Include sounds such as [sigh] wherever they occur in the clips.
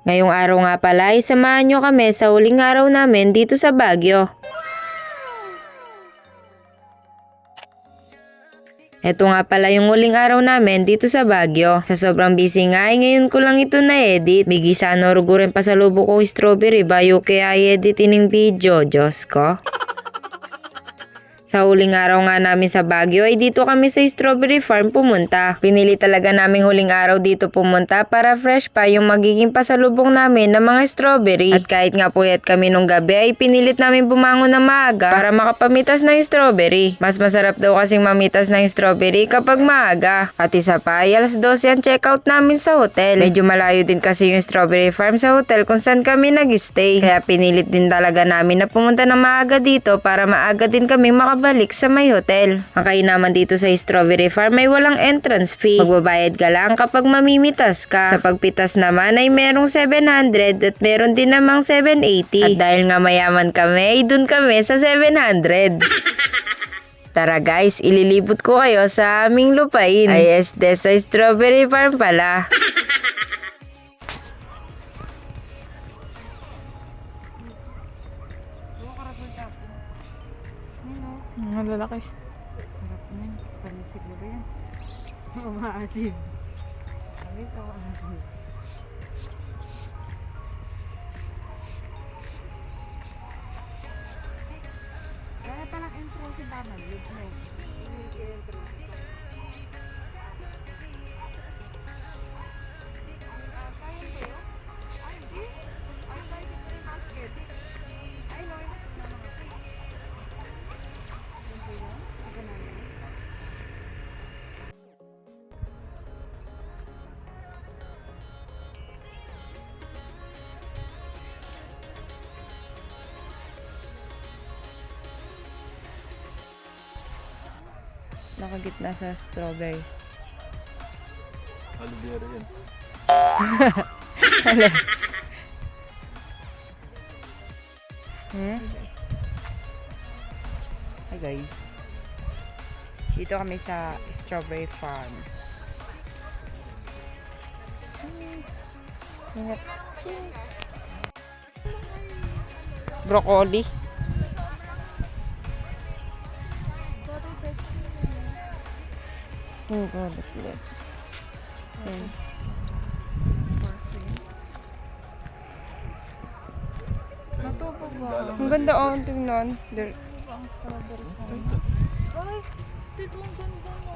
Ngayong araw nga pala ay samahan nyo kami sa huling araw namin dito sa Baguio. Ito nga pala yung huling araw namin dito sa Baguio. Sa sobrang busy nga ay ngayon ko lang ito na-edit. Bigi sa rin pa sa lubo ko strawberry bayo kaya i-editin ng video. Diyos ko. Sa huling araw nga namin sa Baguio ay dito kami sa strawberry farm pumunta. Pinili talaga naming huling araw dito pumunta para fresh pa yung magiging pasalubong namin ng mga strawberry. At kahit nga puyat kami nung gabi ay pinilit namin bumangon na maaga para makapamitas ng strawberry. Mas masarap daw kasing mamitas ng strawberry kapag maaga. At isa pa ay alas 12 ang checkout namin sa hotel. Medyo malayo din kasi yung strawberry farm sa hotel kung saan kami nag-stay. Kaya pinilit din talaga namin na pumunta na maaga dito para maaga din kaming makabalik sa may hotel. Ang kainaman dito sa strawberry farm ay walang entrance fee. Magbabayad ka lang kapag mamimitas ka. Sa pagpitas naman ay merong 700 at meron din namang 780. At dahil nga mayaman kami, ay dun kami sa 700. [laughs] Tara guys, ililibot ko kayo sa aming lupain. Ay, este sa strawberry farm pala. [laughs] Mga lalaki. Sarap na yun. Panisig na ba yan? [laughs] Umaasim. Kami ito umaasim. Nakagitna sa strawberry. Aloe vera yan. Hmm? Hi guys. Dito kami sa strawberry farm. Ingat. Broccoli. Oh god, the lips. Yan. Natubo ba? Ang ganda oh, tingnan. There, Ang strawberry sana. Ay, tigong ganda mo.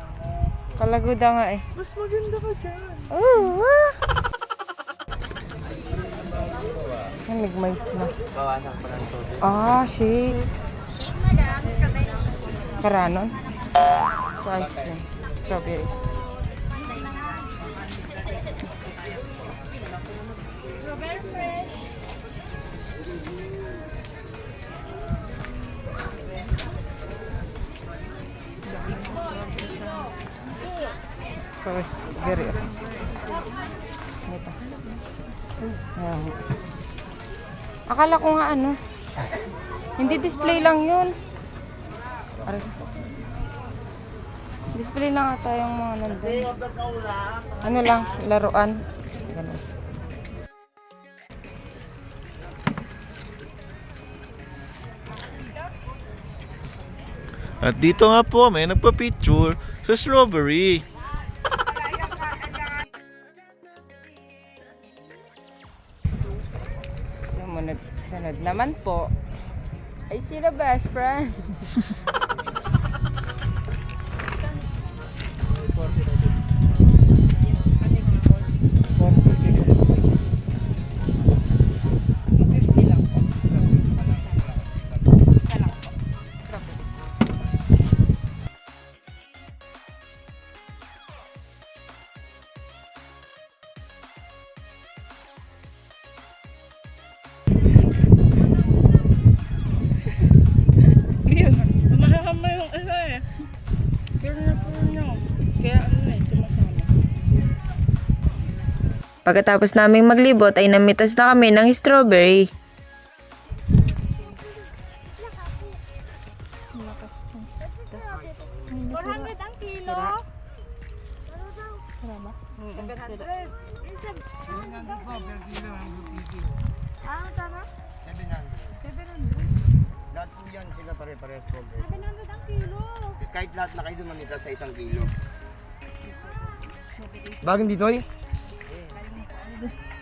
kalaguda nga eh. Mas maganda ka dyan. Oh, ah! Yan, nagmais na. Bawasan pa ng tubig. Ah, shit. Karanon? Ito ice cream. Strawberry. First, very Ito. Ayan. Akala ko nga ano. Hindi display lang yun. Aray. Display lang ata yung mga nandun. Ano lang, laruan. Ganun. At dito nga po may nagpa-picture sa strawberry. Sumunod, sunod naman po. Ay sila best friend. [laughs] Pagkatapos naming maglibot ay namitas na kami ng strawberry. Ah, tama? 700. Lahat po yan sila pare-pares po. 700 ang kilo. Kahit lahat na kayo dumamita sa isang kilo. Bagong dito eh?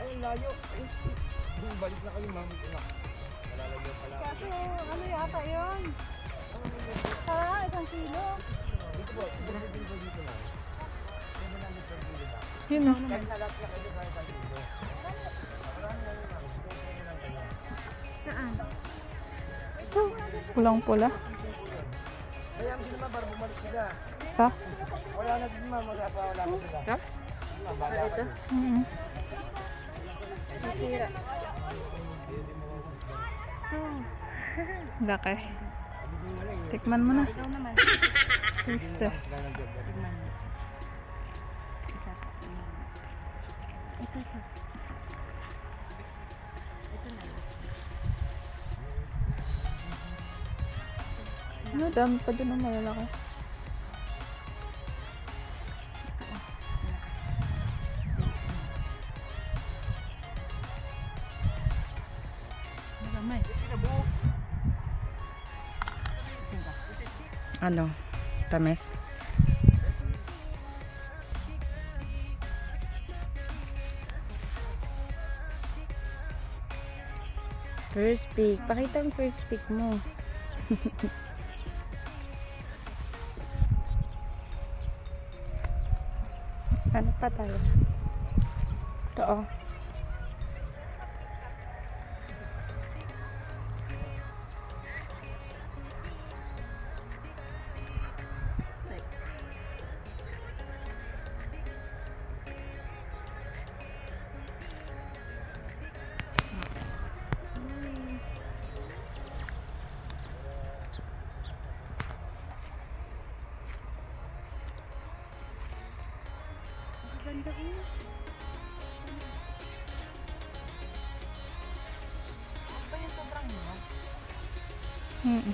pick. Balik na kayo ma'am. Kaso, ano yata yun? Ah, isang kilo. Yun o. Saan? Pulang-pula. Kaya hindi naman para bumalik sila. Ha? Wala na din ma'am, mag-apa wala na sila. Ito? Mm. Masira. Laki. Tikman mo na. Ikaw naman. Taste test. Mo. Isa. Ito, ito. Ito na. Ano, dami pa doon ang malalaki. Ano? Tamis? First pick. Pakita ang first pick mo. [laughs] ano pa tayo? Ito oh. Mm.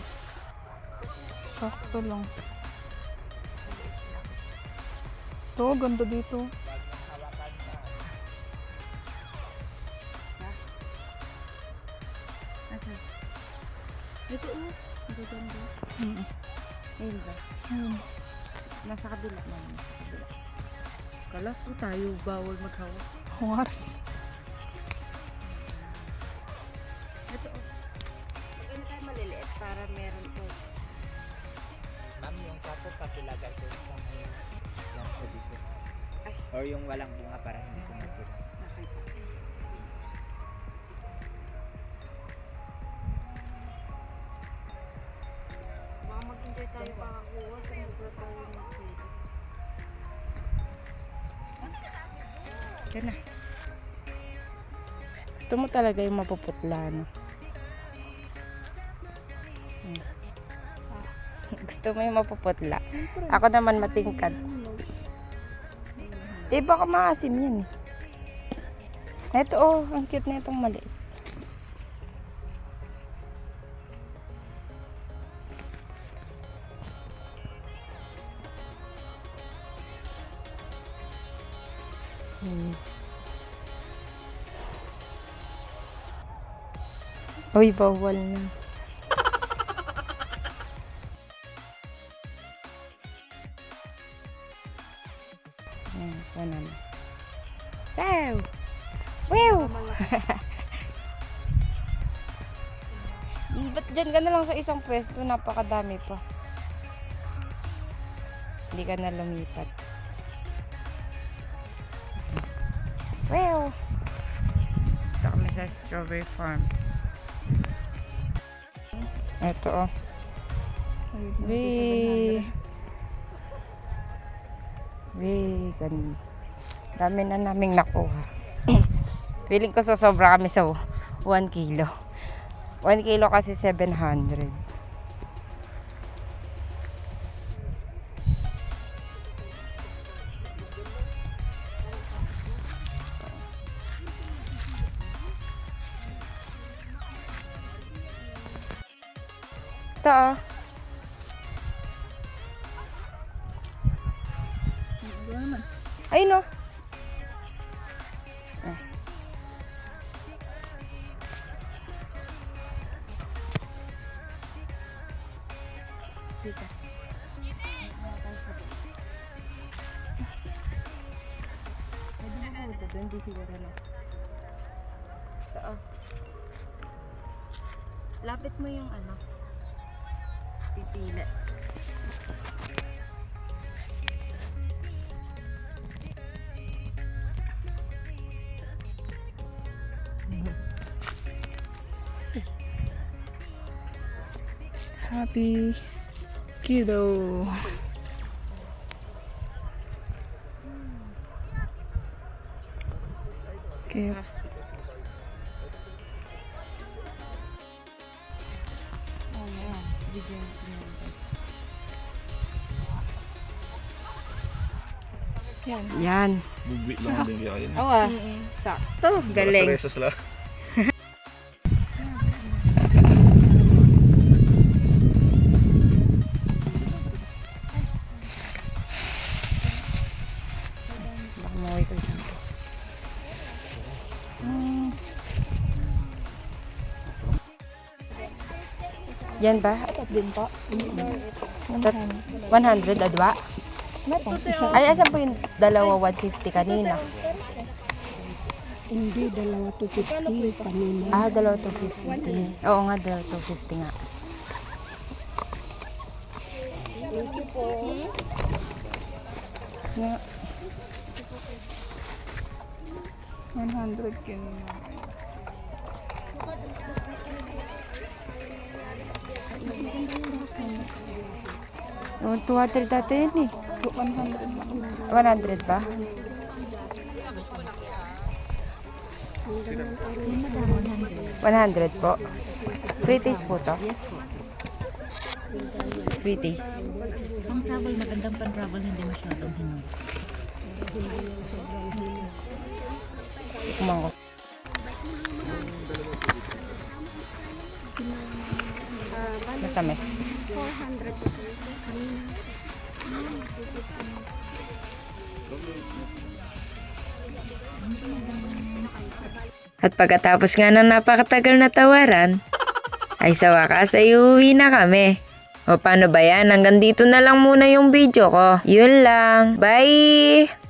Sakto lang. Ito, ganda dito. Asa? Ito oh. Ito ganda. Mm. Ayun ba? Nasa kabila naman. Nasa kabila. Kala ko tayo bawal maghawak. Huwar. Ito oh. Para meron po. Ma'am, yung kapo pakilagan ko sa may yung position. Or yung walang bunga para hindi ko masira. Nakita. Baka mag-enjoy tayo kakakuha sa mga tayo ng pwede. Yan na. Gusto mo talaga yung mapuputla, no? Mo yung mapuputla. Ako naman matingkad. Eh, baka maasim yan eh. Ito oh, ang cute na itong maliit. Yes. Uy, bawal na. Ba't dyan ka na lang sa isang pwesto? Napakadami pa. Hindi ka na lumipat. Wow! Ito kami sa strawberry farm. Ito oh. Wee! Wee, ganun. Dami na naming nakuha. [clears throat] Feeling ko sa sobra kami sa 1 kilo. 1 kilo kasi 700. Ito ah. Ay no. Lapit mo yung ano. Pipila. [laughs] Happy kiddo. Okay. Yan. Bugwi lang din kaya yun. Oo ah. Sakto. Galing. Resos lang. Siya. Yan ba? Din po. 100 adwa? Ay, asan po yung dalawa 150 kanina? Hindi, dalawa to 50 kanina. Ah, dalawa 250. Oo nga, dalawa 250 nga. Nga. 100 kanina. 200 dati yun eh. 100 100 ba? One hundred po. Free taste po to? Yes po. Free taste. Pang travel, magandang pang travel, hindi masyadong hinog. Kumang Matamis. At pagkatapos nga ng napakatagal na tawaran, ay sa wakas ay uuwi na kami. O paano ba yan? Hanggang dito na lang muna yung video ko. Yun lang. Bye!